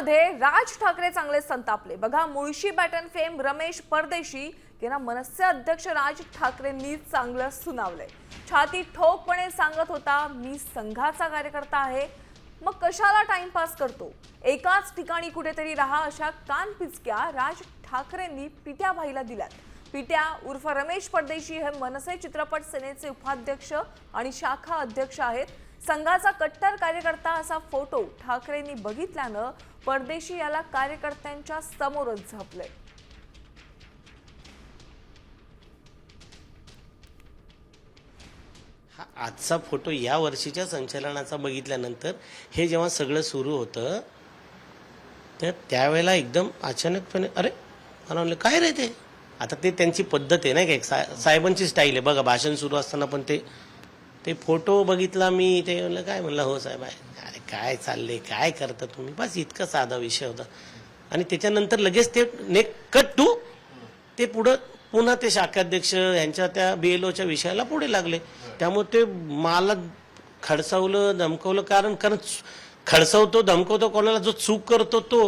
मध्ये राज ठाकरे चांगले संतापले. बघा मुळशी बॅटन फेम रमेश परदेशी यांना मनसे अध्यक्ष राज ठाकरेंनी चांगलं सुनावलंय. छाती ठोकपणे सांगत होता मी संघाचा कार्यकर्ता आहे. मग कशाला टाइमपास करतो? एकाच ठिकाणी कुठेतरी राहा अशा कान पिचक्या राज ठाकरेंनी पिट्या भाईला दिल्यात. पिट्या उर्फ रमेश परदेशी हे मनसे चित्रपट सेनेचे उपाध्यक्ष आणि शाखा अध्यक्ष आहेत. संघाचा कट्टर कार्यकर्ता असा फोटो ठाकरेंनी बघितल्यानं परदेशी याला कार्यकर्त्यांच्या समोरच झापलंय. हा आजचा फोटो या वर्षीच्या संचलनाचा बघितल्यानंतर हे जेव्हा सगळं सुरू होतं तर त्यावेळेला एकदम अचानकपणे अरे मला म्हणलं काय रे ते? आता ते त्यांची पद्धत आहे नाही का? साहेबांची स्टाईल आहे. बघा भाषण सुरू असताना पण ते ते फोटो बघितला मी ते म्हणलं काय म्हणलं हो साहेब अरे काय चाललंय? काय करता तुम्ही? बस इतका साधा विषय होता. आणि त्याच्यानंतर लगेच ते नेक कट टू ते पुढं पुन्हा ते शाखाध्यक्ष यांच्या त्या बीएलओच्या विषयाला पुढे लागले. त्यामुळे ते मला खडसावलं धमकवलं. कारण कारण खडसावतो धमकवतो कोणाला जो चूक करतो तो